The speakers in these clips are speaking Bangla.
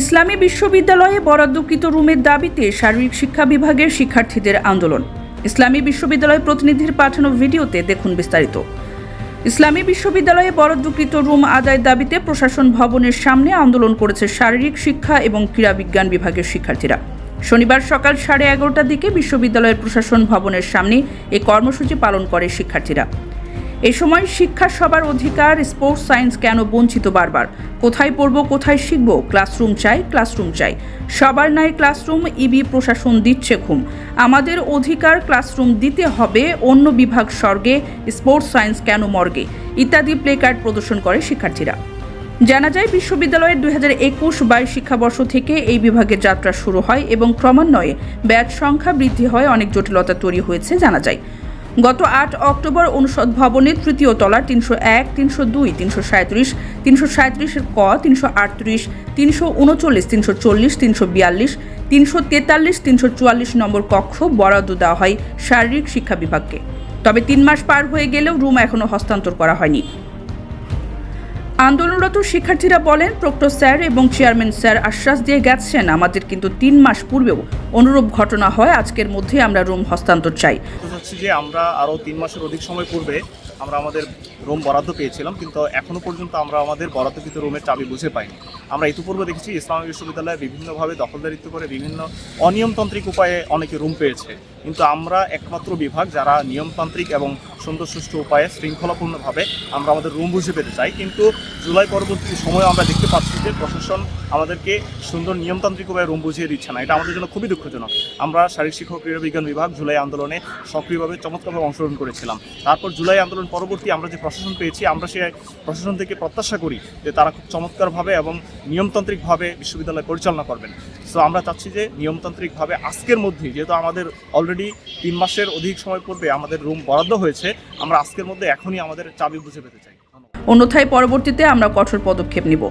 ইসলামী বিশ্ববিদ্যালয়ে বরাদ্দকৃত রুমের দাবিতে শারীরিক শিক্ষা বিভাগের শিক্ষার্থীদের আন্দোলন। ইসলামী বিশ্ববিদ্যালয় প্রতিনিধির পাঠানো ভিডিওতে দেখুন বিস্তারিত। ইসলামী বিশ্ববিদ্যালয়ে বরাদ্দকৃত রুম আদায়ের দাবিতে প্রশাসন ভবনের সামনে আন্দোলন করেছে শারীরিক শিক্ষা এবং ক্রীড়া বিজ্ঞান বিভাগের শিক্ষার্থীরা। শনিবার সকাল সাড়ে এগারোটার দিকে বিশ্ববিদ্যালয়ের প্রশাসন ভবনের সামনে এই কর্মসূচি পালন করে শিক্ষার্থীরা। এ সময় শিক্ষা সবার অধিকার স্পোর্টস সায়েন্স কেন বঞ্চিত বারবার? কোথায় পড়ব, কোথায় শিখব? ক্লাসরুম চাই ক্লাসরুম চাই। সবার নাই ক্লাসরুম ইবি প্রশাসন দিচ্ছে ঘুম। আমাদের অধিকার ক্লাসরুম দিতে হবে, অন্য বিভাগ স্বর্গে স্পোর্টস সায়েন্স কেন মর্গে? ইত্যাদি প্লেকার্ড প্রদর্শন করে শিক্ষার্থীরা। জানা যায়, বিশ্ববিদ্যালয়ের দুই হাজার একুশ বাইশ শিক্ষাবর্ষ থেকে এই বিভাগের যাত্রা শুরু হয় এবং ক্রমান্বয়ে ব্যাচ সংখ্যা বৃদ্ধি হয়, অনেক জটিলতা তৈরি হয়েছে, জানা যায়। গত আট অক্টোবর অনুষদ ভবনের তৃতীয় তলা তিনশো এক, তিনশো দুই, তিনশো সাঁত্রিশ তিনশো সাঁত্রিশের ক, তিনশো আটত্রিশ, তিনশো উনচল্লিশ, তিনশো চল্লিশ, তিনশো বিয়াল্লিশ, তিনশো তেতাল্লিশ, তিনশো চুয়াল্লিশ নম্বর কক্ষ বরাদ্দ দেওয়া হয় শারীরিক শিক্ষা বিভাগকে। তবে তিন মাস পার হয়ে গেলেও রুম এখনও হস্তান্তর করা হয়নি। আন্দোলনরত শিক্ষার্থীরা বলেন, প্রক্টর স্যার এবং চেয়ারম্যান স্যার আশ্বাস দিয়ে গেছেন। আমাদের কিন্তু তিন মাস পূর্বেও অনুরূপ ঘটনা হয়। আজকের মধ্যে আমরা রুম হস্তান্তর চাই। চাচ্ছি যে আমরা আরও তিন মাসের অধিক সময় পূর্বে আমরা আমাদের রুম বরাদ্দ পেয়েছিলাম, কিন্তু এখনও পর্যন্ত আমরা আমাদের বরাদ্দকৃত রুমের চাবি বুঝে পাইনি। আমরা ইতিপূর্বে দেখেছি, ইসলামী বিশ্ববিদ্যালয়ে বিভিন্নভাবে দখলদারিত্ব করে বিভিন্ন অনিয়মতান্ত্রিক উপায়ে অনেকে রুম পেয়েছে। কিন্তু আমরা একমাত্র বিভাগ যারা নিয়মতান্ত্রিক এবং সুন্দর সুষ্ঠু উপায়ে শৃঙ্খলাপূর্ণভাবে আমরা আমাদের রুম বুঝে পেতে চাই। কিন্তু জুলাই পরবর্তী সময়ে আমরা দেখতে পাচ্ছি যে প্রশাসন আমাদেরকে সুন্দর নিয়মতান্ত্রিক উপায়ে রুম বুঝিয়ে দিচ্ছে না। এটা আমাদের জন্য খুবই দুঃখজনক। আমরা শারীরিক শিক্ষক ক্রীড়া বিজ্ঞান বিভাগ জুলাই আন্দোলনে সক্রিয়ভাবে চমৎকারভাবে অংশগ্রহণ করেছিলাম। তারপর জুলাই আন্দোলন পরবর্তী আমরা যে প্রশাসন পেয়েছি, আমরা সে প্রশাসন থেকে প্রত্যাশা করি যে তারা খুব চমৎকারভাবে এবং নিয়মতান্ত্রিকভাবে বিশ্ববিদ্যালয় পরিচালনা করবেন। সো আমরা চাচ্ছি যে নিয়মতান্ত্রিকভাবে আজকের মধ্যেই, যেহেতু আমাদের অলরেডি তিন মাসের অধিক সময় পূর্বে আমাদের রুম বরাদ্দ হয়েছে। আমরা আজকের মধ্যে এখনই আমাদের চাবি বুঝে পেতে চাই। অন্যথায় পরবর্তীতে আমরা কঠোর পদক্ষেপ নিব।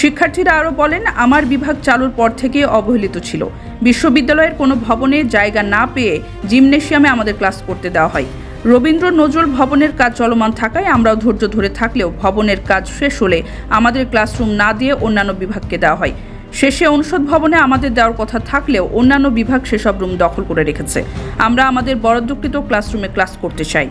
শিক্ষার্থীরা আরও বলেন, আমার বিভাগ চালুর পর থেকে অবহেলিত ছিল। বিশ্ববিদ্যালয়ের কোনো ভবনে জায়গা না পেয়ে জিমনেশিয়ামে আমাদের ক্লাস করতে দেওয়া হয়। রবীন্দ্র নজরুল ভবনের কাজ চলমান থাকায় আমরাও ধৈর্য ধরে থাকলেও ভবনের কাজ শেষ হলে আমাদের ক্লাসরুম না দিয়ে অন্যান্য বিভাগকে দেওয়া হয়। শেষে অনুষদ ভবনে আমাদের দেওয়ার কথা থাকলেও অন্যান্য বিভাগ সেসব রুম দখল করে রেখেছে। আমরা আমাদের বরাদ্দকৃত ক্লাসরুমে ক্লাস করতে চাই।